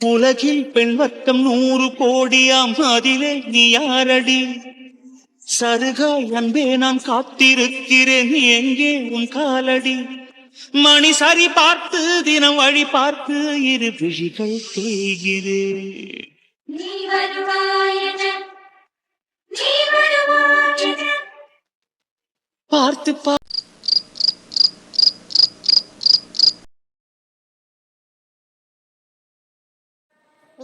உலகில் பெண் வர்க்கம் நூறு கோடியாம் அதிலே நீ யாரடி? சருகாய் அன்பே நான் காத்திருக்கிறேன் நீ எங்கே உன் காலடி? மணி சரி பார்த்து தினம் வழி பார்த்து இரு விழிகள் தேய்கிறேன். வருவாயென பார்த்து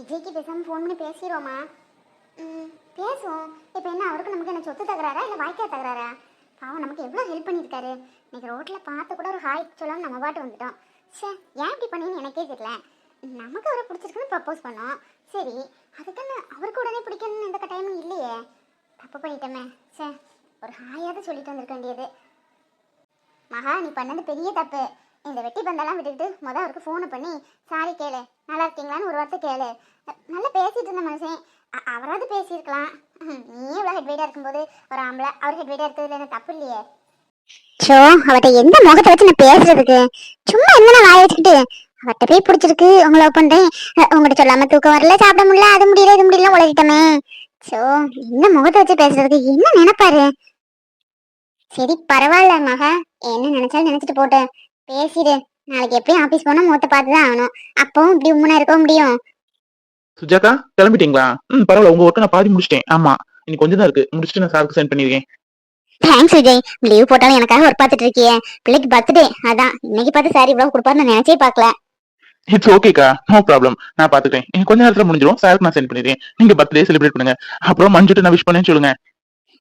விஜய்க்கு பேசாமல் ஃபோன் பண்ணி பேசிடுவோமா ம் பேசுவோம். இப்போ என்ன அவருக்கு நமக்கு என்ன சொத்து தகராறா இல்லை வாய்க்கா தகராறா? பாவம் நமக்கு எவ்வளோ ஹெல்ப் பண்ணியிருக்காரு. இன்னைக்கு ரோட்டில் பார்த்து கூட ஒரு ஹாய் சொல்லாமல் நம்ம பாட்டு வந்துட்டோம். சே ஏன் இப்படி பண்ணீங்கன்னு எனக்கே தெரியல. நமக்கு அவரை பிடிச்சிருக்குன்னு ப்ரப்போஸ் பண்ணோம். சரி அதுக்குன்னு அவருக்கு உடனே பிடிக்கணும்னு எந்த கட்டாயமும் இல்லையே? தப்பு பண்ணிட்டோமே. சே ஒரு ஹாயாவது சொல்லிட்டு வந்திருக்க வேண்டியது. மகா நீ பண்ணது பெரிய தப்பு. இந்த வெட்டி பந்தெல்லாம் விட்டுக்கிட்டு மொதல் அவருக்கு ஃபோனு பண்ணி சாரி கேளு நல்லா இருக்கீங்களான்னு ஒரு வார்த்தை கேளு. நல்லா பேசிட்டு இருந்த மனுஷன். அவராவது பேசியிருக்கலாம். நீ இவ்வளோ ஹெட் வெயிட்டாக இருக்கும்போது ஒரு ஆம்பளை அவர் ஹெட் வெயிட்டாக இருக்கிறதுல எனக்கு தப்பு இல்லையே. ஸோ அவட்ட எந்த முகத்தை வச்சு நான் பேசுறதுக்கு? சும்மா என்ன வாய வச்சுக்கிட்டு அவட்ட போய் பிடிச்சிருக்கு உங்களை லவ் பண்றேன். அஹ் சொல்லாம தூக்கம் வரல சாப்பிட முடியல அது முடியல இது முடியல உழைக்கிட்டமே ஸோ என்ன முகத்தை வச்சு பேசுறதுக்கு என்ன நினைப்பாரு? சரி பரவாயில்ல மகா. என்ன நினைச்சாலும் நினைச்சிட்டு போட்டேன். பேசிடு. நாளைக்கு எப்பயும் ஆபீஸ் போனா மூத்த பார்த்து தான் ஆகணும். அப்பவும் இப்படி உம்முனா இருக்க முடியும். சுஜாதா கிளம்பிட்டீங்களா? ம் பரவாயில்ல. உங்க ஒர்க்கை நான் பாதி முடிச்சிட்டேன். ஆமா. இன்னைக்கு கொஞ்சம் தான் இருக்கு. முடிச்சுட்டு நான் சாருக்கு சென்ட் பண்ணிருக்கேன். தேங்க்ஸ் விஜய். லீவ் போட்டாலும் எனக்காக ஒர்க் பார்த்துட்டு இருக்கியே. பிள்ளைக்கு பர்த்டே அதான். இன்னைக்கு பார்த்து சார் இவ்வளவு கொடுப்பாருன்னு நான் நினைச்சே பார்க்கல. இட்ஸ் ஓகேக்கா நோ ப்ராப்ளம் நான் பாத்துக்கிறேன் கொஞ்ச நேரத்துல முடிஞ்சிடும் சாருக்கு நான் சென்ட் பண்ணிடுறேன். நீங்க பர்த்டே செலிப்ரேட் பண்ணுங்க. அப்புறம் மஞ்சுட்டு நான் விஷ் பண்ணேன்னு சொல்லுங்க.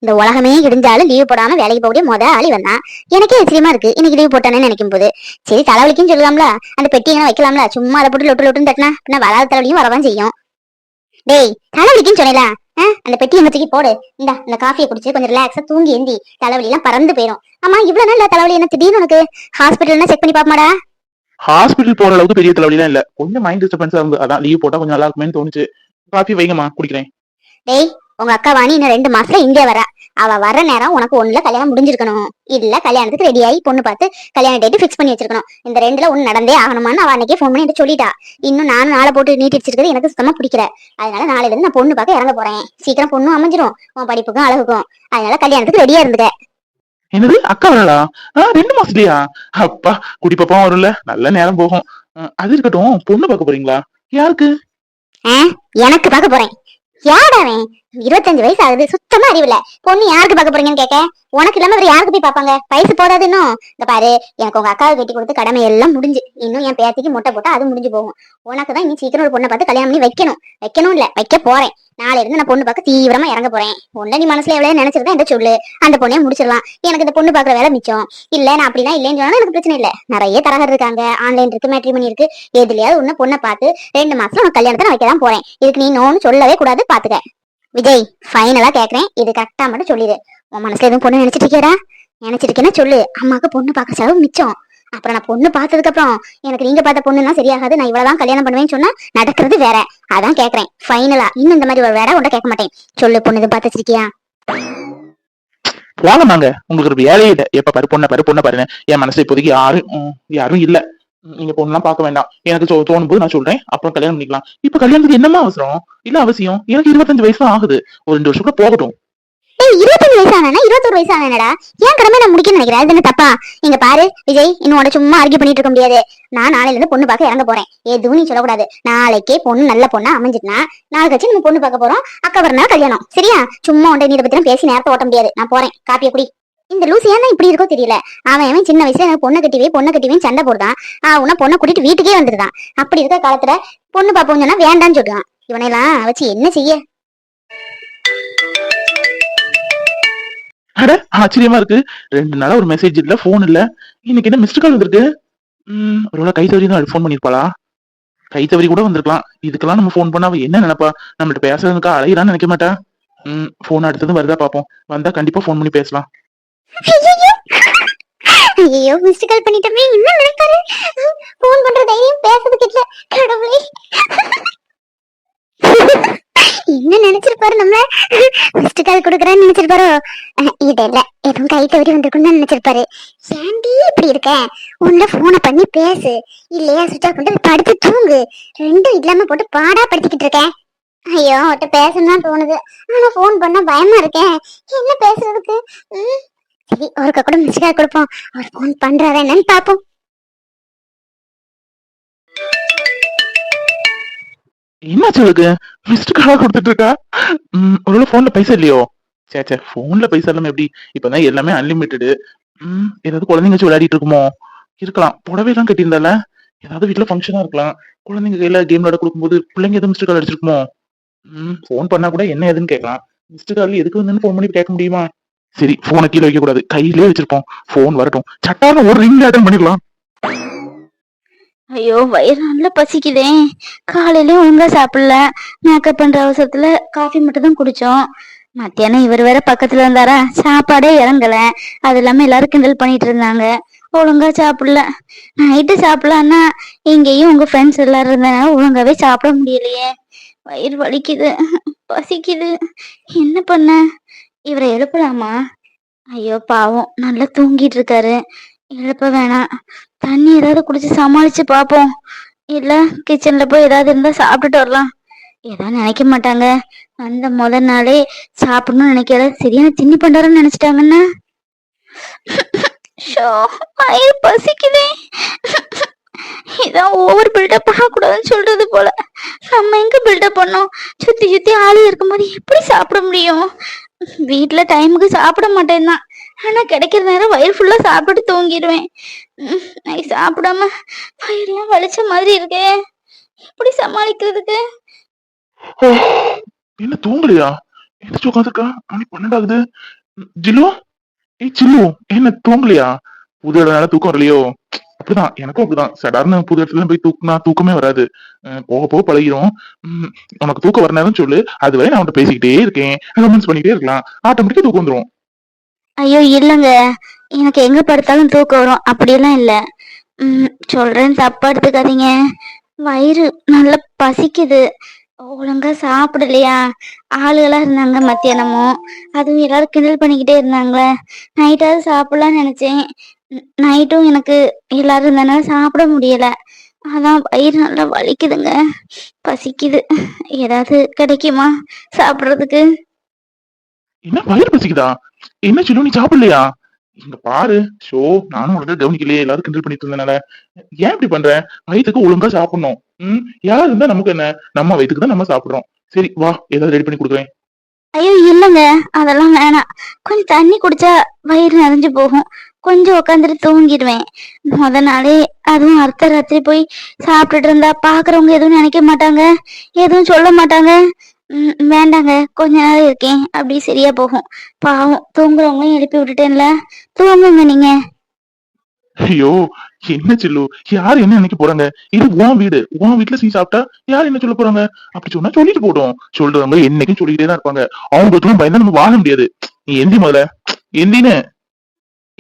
இந்த உலகமே இடிஞ்சாலும் லீவ் போடாம வேலைக்கு போகக்கூடிய முத ஆளி வந்தான் எனக்கே ஆச்சரியமா இருக்கு. இன்னைக்கு லீவ் போட்டானே நினைக்கும் போது. சரி தலைவலிக்கும் சொல்லலாம்ல. அந்த பெட்டியெல்லாம் வைக்கலாம்ல. சும்மா அதை போட்டு லொட்டு லொட்டுன்னு தட்டினா பின்ன வராத தலைவலியும் வரதான் செய்யும். டேய் தலைவலிக்குன்னு சொன்னேல. அந்த பெட்டி எங்க தூக்கி போடு. இந்த இந்த காஃபியை குடிச்சு கொஞ்சம் ரிலாக்ஸா தூங்கி எந்தி. தலைவலி எல்லாம் பறந்து போயிடும் ஆமா இவ்வளவு நாள் தலைவலி என்ன திடீர்னு உனக்கு? ஹாஸ்பிட்டல்னா செக் பண்ணி பாப்பமாடா ஹாஸ்பிட்டல் போற அளவுக்கு பெரிய தலைவலிலாம் இல்ல. கொஞ்சம் மைண்ட் டிஸ்டர்பன்ஸா இருந்து. அதான் லீவ் போட்டா கொஞ்சம் நல்லா இருக்குமேன்னு தோணுச்சு. காஃபி வைங்கம்மா குடிக்கிறேன். டேய் உங்க அக்கா வாணி இன்னும் ரெண்டு மாசத்துல இங்கே வரா. அவ வர்ற நேரம் உனக்கு ஒண்ணுல கல்யாணம் முடிஞ்சிருக்கணும். இல்ல கல்யாணத்துக்கு ரெடி ஆகி பொண்ணு பார்த்து கல்யாண டேட் ஃபிக்ஸ் பண்ணி வச்சிருக்கணும். இந்த ரெண்டுல ஒண்ணு நடந்தே ஆகணுமான்னு அவ அன்னைக்கே ஃபோன் பண்ணி சொல்லிட்டா. இன்னும் நானும் நாளை போட்டு நீட்டி வச்சிருக்கிறது எனக்கு சுத்தமா பிடிக்கல. அதனால நாளைல இருந்து நான் பொண்ணு பார்க்க இறங்க போறேன். சீக்கிரம் பொண்ணும் அமைஞ்சிரும். உன் படிப்புக்கும் அழகுக்கும். அதனால கல்யாணத்துக்கு ரெடியா இருந்துக்க. என்னது? அக்கா வரலா ரெண்டு மாசத்துலயா? அப்பா குடி பாப்பாவும் வரும்ல. நல்ல நேரம் போகும். அது இருக்கட்டும். பொண்ணு பார்க்க போறீங்களா? யாருக்கு? ஆ, எனக்கு பார்க்க போறேன். யாடாவன் இருபத்தஞ்சு வயசு ஆகுது சுத்தமா அறிவில்ல. பொண்ணு யாருக்கு பார்க்க போறீங்கன்னு கேட்க உனக்கு இல்லாம வேற யாருக்கு போய் பார்ப்பாங்க? வயசு போதாது இன்னும். இந்த பாரு எனக்கு உங்க அக்காவுக்கு கட்டி கொடுத்து கடமை எல்லாம் முடிஞ்சு. இன்னும் என் பேத்திக்கு முட்டை போட்டா அது முடிஞ்சு போகும். உனக்கு தான் நீ சீக்கிரம் ஒரு பொண்ணை பார்த்து கல்யாணம் பண்ணி வைக்கணும். வைக்கணும் இல்ல வைக்க போறேன். நாளை இருந்து நான் பொண்ணு பார்க்க தீவிரமா இறங்க போறேன். உன்ன நீ மனசுல எவ்வளவு நினைச்சிருந்தா என்கிட்ட சொல்லு. அந்த பொண்ணையும் முடிச்சிடலாம். எனக்கு இந்த பொண்ணு பாக்குற வேலை மிச்சம். இல்ல நான் அப்படிலாம் இல்லைன்னு சொன்னா எனக்கு பிரச்சனை இல்ல. நிறைய தரகர் இருக்காங்க. ஆன்லைன் இருக்கு மேட்ரிமனி இருக்கு. எதுலயாவது ஒண்ணு பொண்ணை பார்த்து ரெண்டு மாசம் உனக்கு கல்யாணத்தை நான் வைக்க தான் போறேன். இதுக்கு நீ நோன்னு சொல்லவே கூடாது. பாத்துக்க. விஜய் ஃபைனலா கேக்குறேன். இது கரெக்டா மட்டும் சொல்லிடு உன் மனசுல எதுவும் பொண்ணு நினைச்சிட்டு இருக்கியடா? நினைச்சிருக்கேன்னா சொல்லு. அம்மாக்கு பொண்ணு பார்க்க செலவு மிச்சம். அப்புறம் நான் பொண்ணு பார்த்ததுக்கு அப்புறம் எனக்கு நீங்க பார்த்த பொண்ணுலாம் சரியாகாது. நான் இவ்வளவுதான் கல்யாணம் பண்ணுவேன்னு சொன்னா நடக்கிறது வேற. அதான் கேக்குறேன். ஃபைனலா இன்னும் இந்த மாதிரி ஒரு வேற உண்ட கேட்க மாட்டேன். சொல்லு பொண்ணு எதுவும் பார்த்து வச்சிருக்கியா? வாங்கம்மாங்க உங்களுக்கு ஒரு வேலையே இல்லை. எப்ப பாரு பொண்ணை பாரு பொண்ணை பாருங்க என் மனசு இப்போதைக்கு யாரும் உம், யாரும் இல்ல. நீங்க பொண்ணுலாம் பார்க்க வேண்டாம். எனக்கு தோ- தோணும் போது நான் சொல்றேன். அப்புறம் கல்யாணம் பண்ணிக்கலாம். இப்ப கல்யாணத்துக்கு என்னமா அவசரம்? இல்ல அவசியம்? எனக்கு இருபத்தஞ்சு வயசு தான் ஆகுது. ஒரு ரெண்டு வருஷம் கூட போகட்டும். ஏய் இருபத்தஞ்சு வயசு ஆனா இருபத்தொரு வயசு ஆனடா ஏன் கடமை நான் முடிக்க நினைக்கிறேன்? அது என்ன தப்பா? இங்க பாரு விஜய் இன்னும் சும்மா ஆர்கியூ பண்ணிட்டு இருக்க முடியாது. நான் நாளைல இருந்து பொண்ணு பார்க்க இறங்க போறேன். எதுவும் நீ சொல்லக்கூடாது. நாளைக்கே பொண்ணு நல்ல பொண்ணா அமைஞ்சிட்டுனா நாளைக்கு கழிச்சு நம்ம பொண்ணு பார்க்க போறோம். அக்கா வரனா கல்யாணம். சரியா? சும்மா உண்டை நீ இதை பத்தி பேசி நேரத்தை ஓட்ட முடியாது. நான் போறேன். காப்பிய குடி. இந்த லூசி ஏன் தான் இப்படி இருக்கோ தெரியல. அவன் அவன் சின்ன வயசுல எனக்கு பொண்ணை கட்டிவே பொண்ணை கட்டிவே சண்டை போடுதான். அவன் பொண்ணை கூட்டிட்டு வீட்டுக்கே வந்துருதான் அப்படி இருக்க காலத்துல பொண்ணு பாப்போம் சொன்னா வேண்டாம்னு சொல்றான் இவனையெல்லாம் வச்சு என்ன செய்ய? அட ஆச்சரியமா இருக்கு. ரெண்டு நாளா ஒரு மெசேஜ் இல்ல போன் இல்ல. இன்னைக்கு என்ன மிஸ்டு கால் வந்திருக்கு? உம் ஒருவேளை கை தவறி தான் ஃபோன் பண்ணிருப்பாளா? கை தவறி கூட வந்திருக்கலாம். இதுக்கெல்லாம் நம்ம ஃபோன் பண்ணா அவ என்ன நினைப்பா? நம்மள்ட்ட பேசுறதுக்கா அலையிறான்னு நினைக்க மாட்டா? ம் ஃபோன் அடுத்தது வருதா பாப்போம் வந்தா கண்டிப்பா ஃபோன் பண்ணி பேசலாம். ஐயோ மிஸ்டு கால் பண்ணிட்டமே. என்ன நினைப்பாரு போன் பண்ற தைரியம் பேசுறதுக்கு இல்ல. கடவுளே. என்ன நினைச்சிருப்பாரு நம்ம மிஸ்டு கால் கொடுக்குறான்னு நினைச்சிருப்பாரோ? இது இல்ல. எதுவும் கை தவறி வந்திருக்கும்னு நினைச்சிருப்பாரு. ஏன்டி இப்படி இருக்க? உன்ன போனை பண்ணி பேசு. இல்லையா சுவிட்ச் ஆஃப் பண்ணிட்டு படுத்து தூங்கு. ரெண்டும் இல்லாம போட்டு பாடா படுத்திக்கிட்டு இருக்கேன் ஐயோ அவட்ட பேசணும்னு தோணுது. ஆனா போன் பண்ணா பயமா இருக்கேன் என்ன பேசுறதுக்கு? சரி அவருக்கு கூட மிஸ்டு கால் கொடுப்போம். அவர் ஃபோன் பண்றாரா என்னன்னு பாப்போம் என்ன சொல்லுங்க மிஸ்டு கால் கொடுத்துட்டு இருக்கா ம், ஒருவேளை போன்ல பைசா இல்லையோ? சே சே போன்ல பைசா இல்லாம எப்படி? இப்பதான் எல்லாமே அன்லிமிட்டெடு ம் ஏதாவது குழந்தைங்க வச்சு விளையாடிட்டு இருக்குமோ? இருக்கலாம். புடவை எல்லாம் கட்டியிருந்தால? ஏதாவது வீட்டுல ஃபங்க்ஷனா இருக்கலாம். குழந்தைங்க கையில கேம் விளையாட கொடுக்கும்போது பிள்ளைங்க எதுவும் மிஸ்டு கால் அடிச்சிருக்குமோ? ம் ஃபோன் பண்ணா கூட என்ன ஏதுன்னு கேட்கலாம். மிஸ்டு கால் எதுக்கு வந்து ஃபோன் பண்ணி கேட்க முடியுமா? சரி போனை கீழே வைக்க கூடாது கையிலே வச்சிருப்போம். ஃபோன் வரட்டும். சட்டான ஒரு ரிங்ல அட்டன் பண்ணிடலாம். ஐயோ வயிறு நல்லா பசிக்குதே. காலையில ஒழுங்கா சாப்பிடல. மேக்கப் பண்ற அவசரத்துல காஃபி மட்டும் தான் குடிச்சோம். மத்தியானம் இவர் வேற பக்கத்துல இருந்தாரா? சாப்பாடே இறங்கல. அது இல்லாம எல்லாரும் கிண்டல் பண்ணிட்டு இருந்தாங்க. ஒழுங்கா சாப்பிடல. நைட்டு சாப்பிடலான்னா இங்கேயும் உங்க ஃப்ரெண்ட்ஸ் எல்லாரும் இருந்தனால ஒழுங்காவே சாப்பிட முடியலையே. வயிறு வலிக்குது. பசிக்குது. என்ன பண்ண? இவரை எழுப்பலாமா? ஐயோ பாவம். நல்லா தூங்கிட்டு இருக்காரு எழுப்ப வேணாம். தண்ணி ஏதாவது குடிச்சு சமாளிச்சு பாப்போம். இல்ல கிச்சன்ல போய் ஏதாவது இருந்தா சாப்பிட்டுட்டு வரலாம். ஏதாவது நினைக்க மாட்டாங்க. அந்த முத நாளே சாப்பிடணும்னு நினைக்கல. சரியான தின்னி பண்டாரன்னு நினைச்சிட்டாங்கன்னா ஷோ வயிறு பசிக்குதே. இதான் ஓவர் பில்டப் பண்ணக்கூடாதுன்னு சொல்றது போல. நம்ம எங்க பில்டப் பண்ணோம்? சுத்தி சுத்தி ஆளு இருக்கும்போது எப்படி சாப்பிட முடியும்? வீட்டுல டைமுக்கு சாப்பிட மாட்டேன் தான் ஆனா கிடைக்கிற நேரம் வயிறு ஃபுல்லா சாப்பிட்டு தூங்கிடுவேன். உம், சாப்பிடாம வயிறுலாம் வலிச்ச மாதிரி இருக்கே. எப்படி சமாளிக்கிறதுக்கு? என்ன தூங்கலையா? எந்திரிச்சு உட்காந்துருக்கா? மணி பன்னெண்டாகுது ஜில்லு? ஏய் சில்லு என்ன தூங்கலையா? புது இடம்னால தூக்கம் வரலையோ? அப்படிதான். எனக்கும் அப்படிதான். சடார்னு புது இடத்துல போய் தூக்குனா தூக்கமே வராது. போக போக பழகிரும். உனக்கு தூக்கம் வர சொல்லு. அது வரை நான் உன்கிட்ட பேசிக்கிட்டே இருக்கேன். ரொமான்ஸ் பண்ணிக்கிட்டே இருக்கலாம். ஆட்டோமேட்டிக்கா தூக்கம் வந்துரும். ஐயோ இல்லைங்க. எனக்கு எங்க படுத்தாலும் தூக்கம் வரும். அப்படியெல்லாம் இல்ல. உம் சொல்றேன் தப்பா எடுத்துக்காதீங்க. வயிறு நல்லா பசிக்குது. ஒழுங்கா சாப்பிடலையா? ஆளுகளா இருந்தாங்க மத்தியானமும். அதுவும் எல்லாரும் கிண்டல் பண்ணிக்கிட்டே இருந்தாங்களே. நைட்டாவது சாப்பிடலாம்னு நினைச்சேன். நைட்டும் எனக்கு எல்லாரும் இருந்தனால சாப்பிட முடியல. அதான் வயிறு நல்லா வலிக்குதுங்க. பசிக்குது. ஏதாவது கிடைக்குமா சாப்பிடுறதுக்கு? என்ன வயிறு பசிக்குதா? என்ன சில்லு நீ சாப்பிடலையா? இங்க பாரு. ஷோ நானும் உனக்கு கவனிக்கலையே. எல்லாரும் கிண்டல் பண்ணிட்டு இருந்தனால. ஏன் இப்படி பண்ற? வயிற்றுக்கு ஒழுங்கா சாப்பிடணும். ம்? யார் இருந்தா நமக்கு என்ன? நம்ம வயிற்றுக்கு தான் நம்ம சாப்பிடுறோம். சரி வா. ஏதாவது ரெடி பண்ணி கொடுக்குறேன். ஐயோ இல்லைங்க. அதெல்லாம் வேணாம். கொஞ்சம் தண்ணி குடிச்சா வயிறு நிறைஞ்சு போகும். கொஞ்சம் உட்காந்துட்டு தூங்கிடுவேன். முத நாளே அதுவும் அர்த்த ராத்திரி போய் சாப்பிட்டுட்டு இருந்தா பாக்குறவங்க எதுவும் நினைக்க மாட்டாங்க. எதுவும் சொல்ல மாட்டாங்க. வேண்டாங்க. கொஞ்ச நேரம் இருக்கேன். அப்படி சரியா போகும். பாவம் தூங்குறவங்களையும் எழுப்பி விட்டுட்டேன்ல. தூங்குங்க நீங்க. ஐயோ என்ன சில்லு? யார் என்ன நினைக்க போறாங்க? இது உன் வீடு. உன் வீட்டுல சீ சாப்பிட்டா யார் என்ன சொல்ல போறாங்க? அப்படி சொன்னா சொல்லிட்டு போட்டோம். சொல்றவங்க என்னைக்கும் சொல்லிக்கிட்டே தான் இருப்பாங்க. அவங்களுக்கும் பயந்தா நம்ம வாழ முடியாது. நீ எந்தி முதல்ல. எந்தின்னு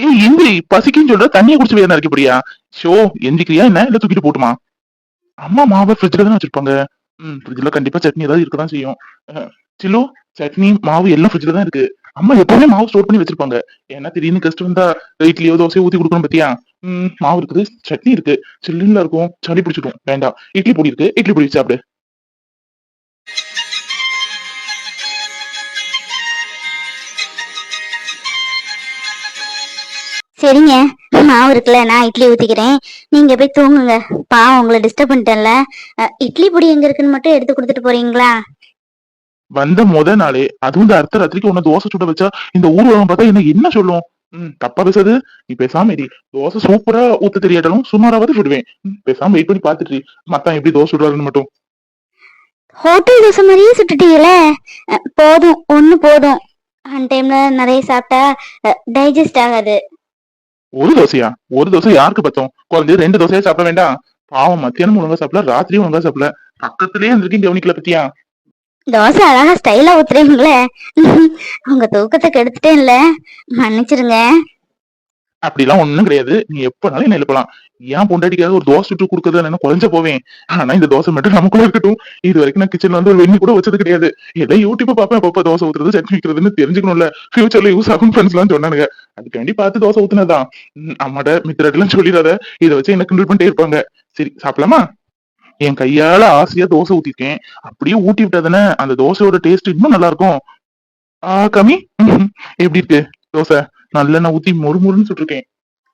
ஏய் எந்திரி பசிக்குன்னு சொல்ற? தண்ணியை குடிச்சு வேதனை இருக்கப்படியா ஷோ எந்திரிக்கிறியா என்ன? இல்ல தூக்கிட்டு போட்டுமா? அம்மா மாவை ஃப்ரிட்ஜ்ல தானே வச்சிருப்பாங்க. ம் ஃப்ரிட்ஜ்ல கண்டிப்பா சட்னி ஏதாவது இருக்கதான் செய்யும். சிலோ சட்னி மாவு எல்லாம் ஃப்ரிட்ஜ்ல தான் இருக்கு. அம்மா எப்பவுமே மாவு ஸ்டோர் பண்ணி வச்சிருப்பாங்க. ஏன்னா திடீர்னு கஷ்டம் வந்தா இட்லியோ தோசையோ ஊத்தி கொடுக்கணும் பத்தியா? ம் மாவு இருக்குது சட்னி இருக்கு. சில்லுன்னு இருக்கும். சளி பிடிச்சிடும். வேண்டாம். இட்லி பொடி இருக்கு. இட்லி பொடி சாப்பிடு. சரிங்க. மாவு இருக்குல்ல நான் இட்லி ஊத்திக்கிறேன். நீங்க போய் தூங்குங்க. பாவம் உங்களை டிஸ்டர்ப் பண்ணிட்டேன்ல. இட்லி பொடி எங்க இருக்குன்னு மட்டும் எடுத்து கொடுத்துட்டு போறீங்களா? வந்த முத நாளே அதுவும் இந்த அர்த்த ராத்திரிக்கு உன்ன தோசை சுட வச்சா இந்த ஊர்வலம் பார்த்தா என்ன என்ன சொல்லும்? ம் தப்பா பேசாது. நீ பேசாம இரு. தோசை சூப்பரா ஊத்த தெரியாட்டாலும் சுமாராவது சுடுவேன். பேசாம வெயிட் பண்ணி பாத்துட்டு. மத்தான் எப்படி தோசை சுடுறாருன்னு மட்டும். ஹோட்டல் தோசை மாதிரியே சுட்டுட்டீங்களே? போதும். ஒண்ணு போதும். அன் டைம்ல நிறைய சாப்பிட்டா டைஜஸ்ட் ஆகாது. ஒரு தோசையா? ஒரு தோசை யாருக்கு பத்தும்? குழந்தை ரெண்டு தோசையா சாப்பிட வேண்டாம் பாவம் மத்தியானம் ஒழுங்கா சாப்பிடல ராத்திரியும் ஒழுங்கா சாப்பிடல. பக்கத்துலயே இருந்திருக்கீங்க கவனிக்கல பத்தியா? தோசை அழகா ஸ்டைலா ஊத்துறீங்களே உங்க தூக்கத்தை கெடுத்துட்டேன்ல. மன்னிச்சிருங்க. அப்படிலாம் ஒண்ணும் கிடையாது. நீ எப்பனாலும் என்ன எழுப்பலாம். ஏன் பொண்டாட்டிக்காக ஒரு தோசை சுட்டு கொடுக்கறதுல என்ன குறைஞ்ச போவேன். ஆனா இந்த தோசை மட்டும் நமக்குள்ள இருக்கட்டும். இது வரைக்கும் நான் கிச்சன்ல வந்து ஒரு வெண்ணி கூட வச்சது கிடையாது. எல்லாம் யூடியூப் பார்ப்பேன். அப்பப்ப தோசை ஊத்துறது சட்னி வைக்கிறதுன்னு தெரிஞ்சுக்கணும்ல. ஃபியூச்சர்ல யூஸ் ஆகும் ஃப்ரெண்ட்ஸ் எல்லாம் சொன்னானுங்க. அதுக்காண்டி பார்த்து தோசை ஊத்துனதான் ம், அம்மாட்ட மித்திரட்டெல்லாம் சொல்லிடாத. இதை வச்சு என்ன கிண்டல் பண்ணிட்டே இருப்பாங்க. சரி சாப்பிடலாமா? என் கையால ஆசையா தோசை ஊத்திருக்கேன். அப்படியே ஊட்டி விட்டாதானே அந்த தோசையோட டேஸ்ட் இன்னும் நல்லா இருக்கும். ஆ கம்மி. எப்படி இருக்கு? தோசை? நல்லெண்ணெய் ஊத்தி முறுமுறுன்னு சுட்டிருக்கேன்.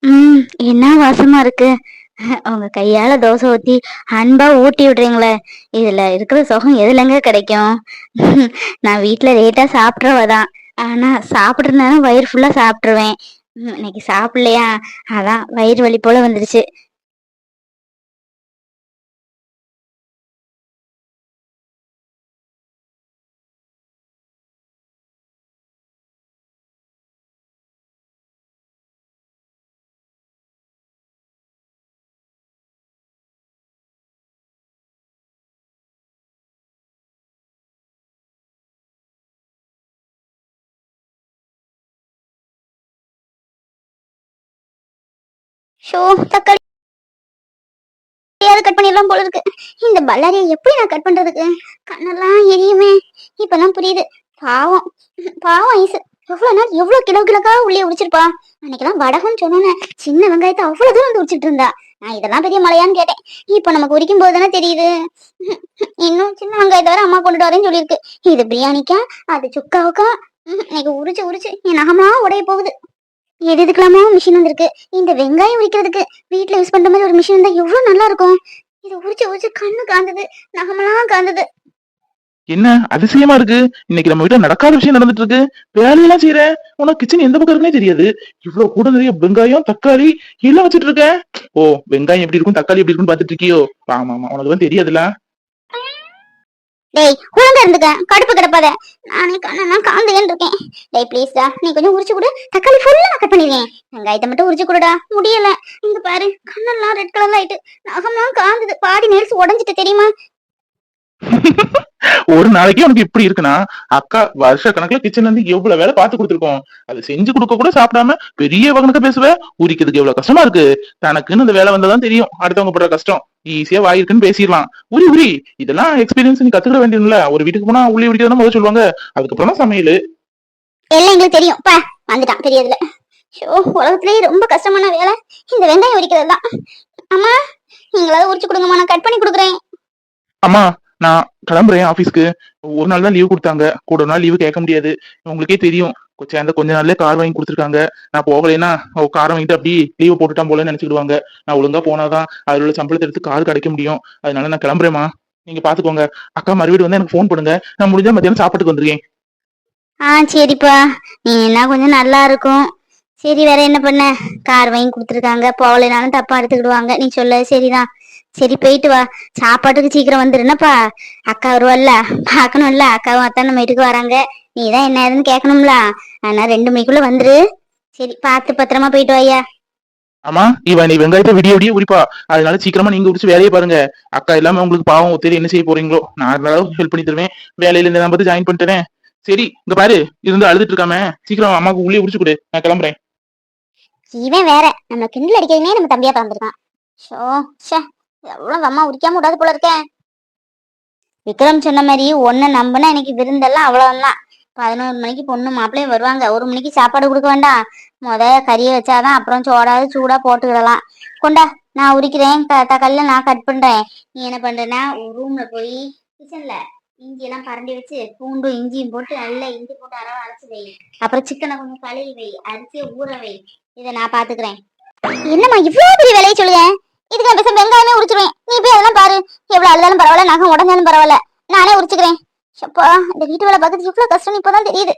ம் என்ன வாசமா இருக்கு? உங்க கையால தோசை ஊத்தி அன்பா ஊட்டி விடுறீங்களே. இதுல இருக்கிற சுகம் எதுலங்க கிடைக்கும்? நான் வீட்டுல லேட்டா சாப்பிட்றவதான் ஆனா சாப்பிடுறதுனால வயிறு ஃபுல்லா சாப்பிட்டுருவேன். இன்னைக்கு சாப்பிடலையா? அதான் வயிறு வலி போல வந்துருச்சு. ஷோ தக்காளி. கட் பண்ணிடலாம் போல இருக்கு. இந்த பல்லாரியை எப்படி நான் கட் பண்றதுக்கு? கண்ணெல்லாம் எரியுமே. இப்பெல்லாம் புரியுது. பாவம். பாவம் ஐஸ் எவ்வளவு நாள் எவ்வளவு கிலோ கிலோக்கா உள்ளே உடிச்சிருப்பா அன்னைக்கெல்லாம் வடகம்னு சொன்னோன்னே சின்ன வெங்காயத்தை அவ்வளவு தூரம் வந்து உடிச்சிட்டு இருந்தா. நான் இதெல்லாம் பெரிய மலையான்னு கேட்டேன். இப்போ நமக்கு உரிக்கும் போது தானே தெரியுது. இன்னும் சின்ன வெங்காயத்தை வர அம்மா கொண்டுட்டு வரேன்னு சொல்லியிருக்கு. இது பிரியாணிக்கா? அது சுக்காவுக்கா? இன்னைக்கு உரிச்சு உரிச்சு. என் நகமா உடைய போகுது. எது எதுக்கெல்லாமோ மிஷின் வந்திருக்கு. இந்த வெங்காயம் உரிக்கிறதுக்கு வீட்டில் யூஸ் பண்ணுற மாதிரி ஒரு மிஷின் இருந்தால் எவ்வளோ நல்லா இருக்கும் இது உரிச்சு உரிச்சு கண்ணு காந்தது நகமெல்லாம் காந்தது என்ன? அதிசயமா இருக்கு. இன்னைக்கு நம்ம வீட்டுல நடக்காத விஷயம் நடந்துட்டு இருக்கு வேலையெல்லாம் செய்யற. உனக்கு கிச்சன் எந்த பக்கம் இருக்குன்னே தெரியாது. இவ்வளவு கூட நிறைய வெங்காயம் தக்காளி எல்லாம் வச்சிட்டு இருக்க ஓ வெங்காயம் எப்படி இருக்கும் தக்காளி எப்படி இருக்கும்னு பாத்துட்டு இருக்கியோ? ஆமா ஆமா உனக்கு வந்து தெரியாதுல டேய் ஒழுங்கா இருந்துக்க. கடுப்பு கிடப்பாத. நானே கண்ணெல்லாம் காந்தேன்னு இருக்கேன் டேய் ப்ளீஸ்டா நீ கொஞ்சம் உரிச்சு கொடு. தக்காளி ஃபுல்லா கட் பண்ணிருக்கேன் வெங்காயத்தை மட்டும் உரிச்சு கொடுடா. முடியல. இங்க பாரு கண்ணெல்லாம் ரெட் கலர்ல ஆயிட்டு நகம்லாம் காந்தது பாடி நேர்ஸ் உடஞ்சிட்டு தெரியுமா? ஒரு நாளைக்கு உனக்கு இப்படி இருக்குன்னா அக்கா வருஷ கணக்குல கிச்சன்ல இருந்து எவ்வளவு வேலை பார்த்து கொடுத்துருக்கோம். அது செஞ்சு கொடுக்க கூட சாப்பிடாம பெரிய வகனுக்கு பேசுவ? உரிக்கிறதுக்கு எவ்வளவு கஷ்டமா இருக்கு? தனக்குன்னு இந்த வேலை வந்தாதான் தெரியும். அடுத்தவங்க படுற கஷ்டம். ஈஸியா வாயிருக்குன்னு பேசிடலாம். உரி உரி. இதெல்லாம் எக்ஸ்பீரியன்ஸ் நீ கத்துக்கிட வேண்டியதுல. ஒரு வீட்டுக்கு போனா உள்ளே உரிக்கிறதா முதல்ல சொல்லுவாங்க. அதுக்கப்புறம் தான் சமையல். எல்லாம் எங்களுக்கு தெரியும். பா வந்துட்டான் பெரியதுல. ஷோ உலகத்திலேயே ரொம்ப கஷ்டமான வேலை. இந்த வெங்காயம் உரிக்கிறது தான் அம்மா நீங்களாவது உரிச்சு கொடுங்கம்மா. நான் கட் பண்ணி கொடுக்குறேன். அம்மா நான் கிளம்புறேன் ஆஃபீஸ்க்கு ஒரு நாள் தான் லீவ் கொடுத்தாங்க. கூட ஒரு நாள் லீவு கேட்க முடியாது. உங்களுக்கே தெரியும். சேர்ந்த கொஞ்ச நாள்லயே கார் வாங்கி கொடுத்துருக்காங்க. நான் போகலைன்னா கார் காரை வாங்கிட்டு அப்படி லீவ் போட்டுட்டான் போல நினைச்சுக்கிடுவாங்க. நான் ஒழுங்கா போனாதான் அதுல உள்ள சம்பளத்தை எடுத்து கார் கிடைக்க முடியும். அதனால நான் கிளம்புறேம்மா. நீங்க பாத்துக்கோங்க. அக்கா மறுபடியும் வந்து எனக்கு ஃபோன் பண்ணுங்க. நான் முடிஞ்சா மத்தியானம் சாப்பாட்டுக்கு வந்துருக்கேன். ஆ சரிப்பா. நீ என்ன கொஞ்சம் நல்லா இருக்கும். சரி வேற என்ன பண்ண? கார் வாங்கி கொடுத்துருக்காங்க. போகலைனாலும் தப்பா எடுத்துக்கிடுவாங்க. நீ சொல்ல. சரிதான். சரி போயிட்டு வா. சாப்பாட்டுக்கு சீக்கிரம் வந்துருனப்பா அக்கா வருவாள்ல? பார்க்கணும்ல. அக்காவும் அத்தான் நம்ம வீட்டுக்கு வராங்க. நீ தான் என்ன ஏதுன்னு கேட்கணும்ல. அதனால ரெண்டு மணிக்குள்ள வந்துரு. சரி பார்த்து பத்திரமா போயிட்டு வாயா ஆமா இவன் நீ வெங்காயத்தை விடிய விடிய உரிப்பா. அதனால சீக்கிரமா நீங்க உரிச்சு வேலையை பாருங்க. அக்கா எல்லாமே உங்களுக்கு பாவம் ஒத்தேரி என்ன செய்ய போறீங்களோ? நான் இருந்தாலும் ஹெல்ப் பண்ணி தருவேன். வேலையில இந்த நம்பர் ஜாயின் பண்ணிட்டேன். சரி இங்க பாரு. இருந்து அழுதுட்டு இருக்காம. சீக்கிரம் அம்மாக்கு உள்ளே உரிச்சு கொடு. நான் கிளம்புறேன். இவன் வேற. நம்ம கிண்டல் அடிக்கிறதுனே நம்ம தம்பியா பிறந்திருக்கான். ஷோ ஷே. எவ்வளவு அம்மா உரிக்காம விடாது போல இருக்கேன் விக்ரம் சொன்ன மாதிரி ஒன்ன நம்பினா எனக்கு விருந்தெல்லாம் அவ்வளவுதான். பதினோரு மணிக்கு பொண்ணு மாப்பிள்ளையும் வருவாங்க. ஒரு மணிக்கு சாப்பாடு கொடுக்க வேண்டாம். முத கறியை வச்சாதான் அப்புறம் சோடாவது சூடா போட்டுக்கிடலாம். கொண்டா நான் உரிக்கிறேன். தக்காளில நான் கட் பண்றேன். நீ என்ன பண்றேன்னா ரூம்ல போய் கிச்சன்ல இஞ்சி எல்லாம் பரண்டி வச்சு பூண்டும் இஞ்சியும் போட்டு நல்லா இஞ்சி போட்டு அரவ அரைச்சு வை. அப்புறம் சிக்கனை கொஞ்சம் கழுவி வை. அரிசியை ஊற வை. இதை நான் பாத்துக்கிறேன். என்னம்மா இவ்வளவு பெரிய வேலையை சொல்லுங்க? இதுக்கு நான் பேச வெங்காயமே உரிச்சிருவேன். நீ போய் அதெல்லாம் பாரு. எவ்வளவு அழுதாலும் பரவாயில்ல நகம் உடஞ்சாலும் பரவாயில்ல. நானே உரிச்சுக்கிறேன். அப்பா இந்த வீட்டு வேலை பார்க்கறது எவ்வளவு கஷ்டம். இப்பதான் தெரியுது.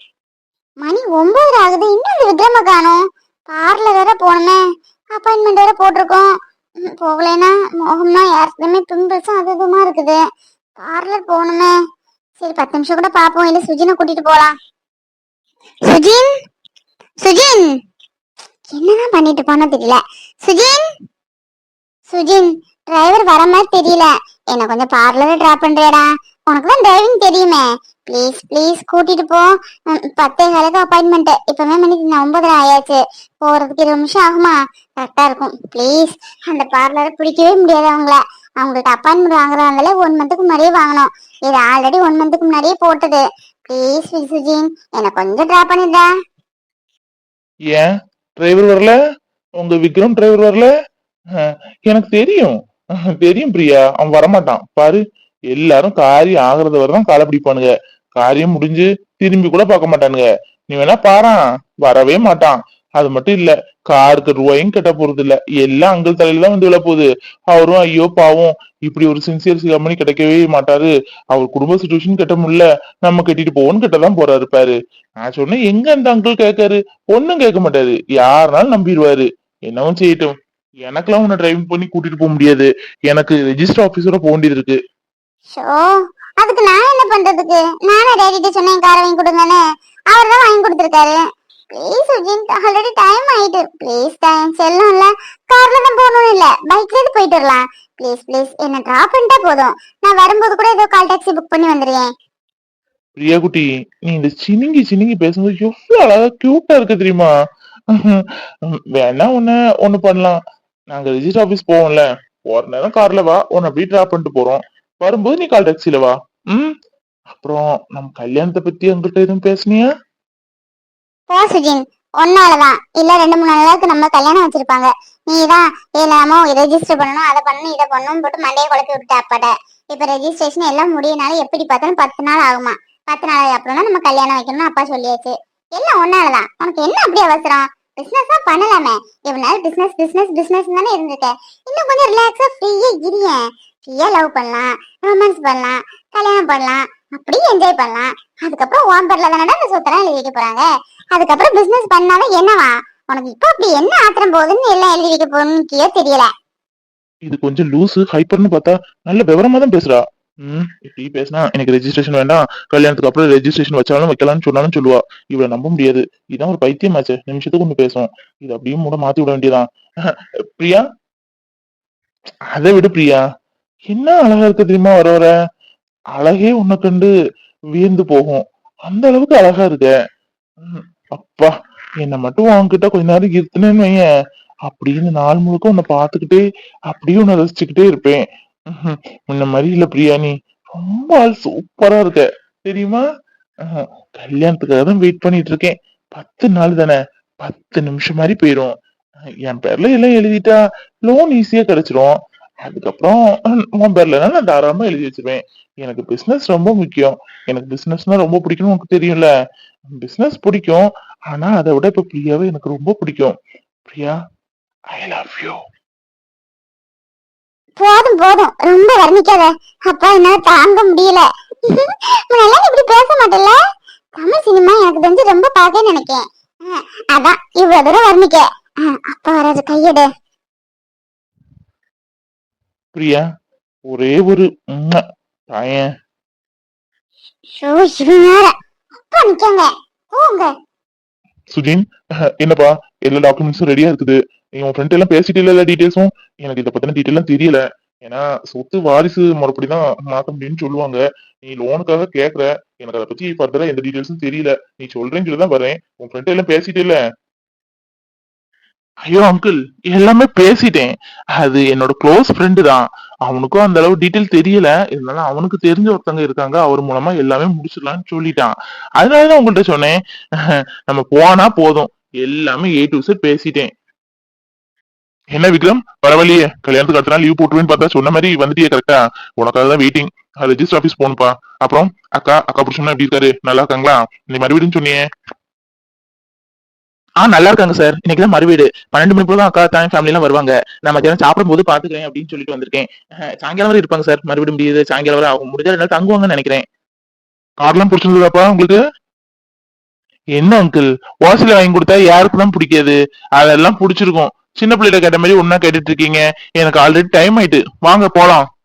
மணி ஒன்பது ஆகுது. இன்னும் இந்த விக்ரம காணும். பார்லர் வேற போனமே அப்பாயின்மெண்ட் வேற போட்டிருக்கோம். போகலைன்னா மோகம்னா யாருக்குமே பிம்பிள்ஸும் அது இதுமா இருக்குது. பார்லர் போகணுமே. சரி பத்து நிமிஷம் கூட பாப்போம் இல்ல சுஜினை கூட்டிட்டு போலாம். சுஜின்? சுஜின்? என்னதான் பண்ணிட்டு போனோம் தெரியல. சுஜின்? சுஜின் டிரைவர் வர மாதிரி தெரியல. என்ன கொஞ்சம் பார்லர் டிராப் பண்றியாடா. உனக்கு தான் டிரைவிங் தெரியுமே. ப்ளீஸ் ப்ளீஸ் கூட்டிட்டு போ. பத்தே காலுக்கு அப்பாயின்மெண்ட் இப்பவே மணிக்கு ஒன்பதரை ஆயாச்சு. போறதுக்கு இருபது நிமிஷம் ஆகுமா? கரெக்டா இருக்கும். ப்ளீஸ் அந்த பார்லரை பிடிக்கவே முடியாது அவங்கள. அவங்கள்ட்ட அப்பாயின்மெண்ட் வாங்குறாங்களே ஒன் மந்த்துக்கு முன்னாடியே வாங்கணும். இது ஆல்ரெடி ஒன் மந்த்துக்கு முன்னாடியே போட்டது. ப்ளீஸ் விசுஜின் என்ன கொஞ்சம் ட்ரா பண்ணிடுறா ஏன்? டிரைவர் வரல? உங்க விக்ரம் டிரைவர் வரல? எனக்கு தெரியும். தெரியும் பிரியா. அவன் வரமாட்டான். பாரு எல்லாரும் காரியம் ஆகுறது வரைதான் காலை பிடிப்பானுங்க. காரியம் முடிஞ்சு திரும்பி கூட பார்க்க மாட்டானுங்க. நீ வேணா பாறான் வரவே மாட்டான். அது மட்டும் இல்ல காருக்கு ரூபாயும் கட்ட போறது இல்ல. எல்லாம் அங்கிள் தலையில தான் வந்து விழ போகுது. அவரும் ஐயோ பாவம். இப்படி ஒரு சின்சியர் சிகாமணி கிடைக்கவே மாட்டாரு. அவர் குடும்ப சுச்சுவேஷன் கட்ட முடியல. நம்ம கட்டிட்டு போவோம்னு கிட்டதான் போறாரு பாரு. நான் சொன்னேன் எங்க அந்த அங்கிள் கேட்காரு? ஒண்ணும் கேட்க மாட்டாரு. யாருனாலும் நம்பிடுவாரு. என்னவும் செய்யட்டும். எனக்கெல்லாம் உன்னை டிரைவிங் பண்ணி கூட்டிட்டு போக முடியாது. எனக்கு ரெஜிஸ்டர் ஆபீஸோட போக வேண்டியது இருக்கு ஷோ அதுக்கு நான் என்ன பண்றதுக்கு? நானே டேடிட்ட சொன்னேன் காரை வாங்கி கொடுங்கன்னு. அவர் தான் வாங்கி கொடுத்துருக்காரு. ப்ளீஸ் விஜின் ஆல்ரெடி டைம் ஆயிட்டு. ப்ளீஸ் டைம் செல்லும் இல்ல. கார்ல தான் போகணும் இல்ல. பைக்ல இருந்து போயிட்டு வரலாம். ப்ளீஸ் ப்ளீஸ் என்ன டிராப் பண்ணிட்டா போதும். நான் வரும்போது கூட ஏதோ கால் டாக்ஸி புக் பண்ணி வந்துடுறேன் பிரியா குட்டி நீ இந்த சினிங்கி சினிங்கி பேசும்போது எவ்வளவு அழகா கியூட்டா இருக்கு தெரியுமா? வேணா ஒண்ணு ஒண்ணு பண்ணலாம். நாங்க ரிஜிஸ்டர் ஆபீஸ் போவோம்ல. போற நேரம் கார்ல வா உன்னை அப்படியே டிராப் பண்ணிட்டு போறோம். வரும்போது நீ கால் டாக்ஸில வா. ம்? அப்புறம் நம்ம கல்யாணத்தை பத்தி எங்கிட்ட எதுவும் பேசுனியா? போ சுஜின். ஒன்னாலதான் இல்ல ரெண்டு மூணு நாளுக்கு நம்ம கல்யாணம் வச்சிருப்பாங்க. நீதான் எல்லாமோ ரெஜிஸ்டர் பண்ணணும் அதை பண்ணணும் இதை பண்ணணும் போட்டு மண்டையை குழப்பி விட்டு அப்பாட்ட. இப்ப ரெஜிஸ்ட்ரேஷன் எல்லாம் முடியனால எப்படி பார்த்தாலும் பத்து நாள் ஆகுமா. பத்து நாள் அப்புறம் நம்ம கல்யாணம் வைக்கணும்னு அப்பா சொல்லியாச்சு. எல்லாம் ஒன்னாலதான் உனக்கு என்ன அப்படி அவசரம்? பிசினஸ் தான் பண்ணலாமே. இவ்வளவு நாள் பிசினஸ் பிசினஸ் பிசினஸ் தானே இருந்துட்டேன் இன்னும் கொஞ்சம் ரிலாக்ஸா ஃப்ரீயா இருங்க. ஃப்ரீயா லவ் பண்ணலாம் ரொமான்ஸ் பண்ணலாம் கல்யாணம் பண்ணலாம் அப்படியே என்ஜாய் பண்ணலாம். அதுக்கப்புறம் உன் தானே அந்த இந்த சொத்தெல்லாம் எழுதி வைக்க போறாங்க. அதுக்கப்புறம் பிசினஸ் பண்ணாலும் என்னவா? உனக்கு இப்போ அப்படி என்ன ஆத்திரம் போகுதுன்னு எல்லாம் எழுதி வைக்க போகணும்னு தெரியல. இது கொஞ்சம் லூசு ஹைப்பர்னு பார்த்தா நல்ல விவரமா தான் பேசுறா. ம். இப்படி பேசினா எனக்கு ரெஜிஸ்ட்ரேஷன் வேண்டாம். கல்யாணத்துக்கு அப்புறம் ரெஜிஸ்ட்ரேஷன் வச்சாலும் வைக்கலாம்னு சொன்னாலும் சொல்லுவா. இவளை நம்ப முடியாது. இதான் ஒரு பைத்தியமாச்சு. நிமிஷத்துக்கு ஒண்ணு பேசும் இது அப்படியே மூட மாத்தி விட வேண்டியதான் பிரியா? அதை விடு பிரியா. என்ன அழகா இருக்கு தெரியுமா வர வர? அழகே உன்னை கண்டு வியந்து போகும். அந்த அளவுக்கு அழகா இருக்க. அப்பா என்னை மட்டும் உன்கிட்ட கொஞ்ச நேரம் இருத்துனேன்னு வையன். அப்படின்னு நாள் முழுக்க உன்னை பார்த்துக்கிட்டே அப்படியே உன்னை ரசிச்சுக்கிட்டே இருப்பேன். முன்ன மாதிரி இல்ல பிரியா நீ ரொம்ப ஆள் சூப்பரா இருக்க. தெரியுமா? கல்யாணத்துக்காக தான் வெயிட் பண்ணிட்டு இருக்கேன். பத்து நாள் தானே? பத்து நிமிஷம் மாதிரி போயிரும். என் பேர்ல எல்லாம் எழுதிட்டா லோன் ஈஸியா கிடைச்சிரும். அதுக்கப்புறம் உன் பேர்ல நான் தாராளமா எழுதி வச்சிருவேன். எனக்கு பிசினஸ் ரொம்ப முக்கியம். எனக்கு பிசினஸ்னா ரொம்ப பிடிக்கும்னு உனக்கு தெரியும்ல? பிசினஸ் பிடிக்கும். ஆனா அதை விட இப்ப பிரியாவே எனக்கு ரொம்ப பிடிக்கும். பிரியா ஐ லவ் யூ போதும் போதும். ரொம்ப வர்ணிக்காத. அப்பா என்னால தாங்க முடியல. முன்னெல்லாம் இப்படி பேச மாட்டேல்ல? தமிழ் சினிமா எனக்கு தெரிஞ்சு ரொம்ப பார்க்க நினைக்கேன். அதான். இவ்வளவு தூரம் வர்ணிக்க. அப்பா வராது கையெடு. பிரியா ஒரே ஒரு தாயேன் அஹ், என்னப்பா? எல்லா டாக்குமெண்ட்ஸும் ரெடியா இருக்குது. நீ உன் ஃப்ரெண்ட் எல்லாம் பேசிட்டு இல்ல டீட்டெயில்ஸும் எனக்கு இதை பத்தின டீட்டெயிலாம் தெரியல. ஏன்னா சொத்து வாரிசு முறைப்படிதான் மாத்த முடியும்னு சொல்லுவாங்க. நீ லோனுக்காக கேக்குற. எனக்கு அதை பத்தி ஃபர்தரா எந்த டீட்டெயில்ஸும் தெரியல. நீ சொல்றேன்னு சொல்லி தான் வரேன் உன் ஃப்ரெண்ட் எல்லாம் பேசிட்டு இல்ல. ஐயோ அங்கிள் எல்லாமே பேசிட்டேன். அது என்னோட க்ளோஸ் ஃப்ரெண்டு தான். அவனுக்கும் அந்த அளவு டீட்டெயில் தெரியல. இருந்தாலும் அவனுக்கு தெரிஞ்ச ஒருத்தங்க இருக்காங்க. அவர் மூலமா எல்லாமே முடிச்சிடலாம்னு சொல்லிட்டான். அதனாலதான் உங்கள்கிட்ட சொன்னேன். நம்ம போனா போதும். எல்லாமே ஏ டு செட் பேசிட்டேன். என்ன விக்ரம்? பரவாயில்லையே. கல்யாணத்துக்கு அடுத்த நாள் லீவ் போட்டுருவேன்னு பார்த்தா சொன்ன மாதிரி வந்துட்டியே கரெக்டா உனக்காக தான் வெயிட்டிங் ரெஜிஸ்டர் ஆஃபீஸ் போகணும்ப்பா. அப்புறம் அக்கா அக்கா புருஷன் எப்படி இருக்காரு? நல்லா இருக்காங்களா? நீ மறுபடியும் சொன்னியே. ஆ நல்லா இருக்காங்க சார் இன்னைக்கு தான் மறுவீடு பன்னெண்டு மணி போல தான் அக்கா தான் ஃபேமிலி எல்லாம் வருவாங்க. நான் மத்தியானம் சாப்பிடும் போது பாத்துக்கிறேன் அப்படின்னு சொல்லிட்டு வந்திருக்கேன். சாயங்காலம் வரை இருப்பாங்க சார் மறுபடியும் முடியுது. சாயங்காலம் வரை அவங்க முடிஞ்சா ரெண்டு நாள் தங்குவாங்கன்னு நினைக்கிறேன். கார்லாம் பிடிச்சிருந்ததாப்பா உங்களுக்கு? என்ன அங்கிள் வாசல வாங்கி கொடுத்தா யாருக்கு தான் பிடிக்காது? அதெல்லாம் பிடிச்சிருக்கும். சின்ன பிள்ளைகிட்ட கேட்ட மாதிரி ஒன்னா கேட்டுட்டு இருக்கீங்க. எனக்கு ஆல்ரெடி டைம் ஆயிட்டு. வாங்க போலாம்.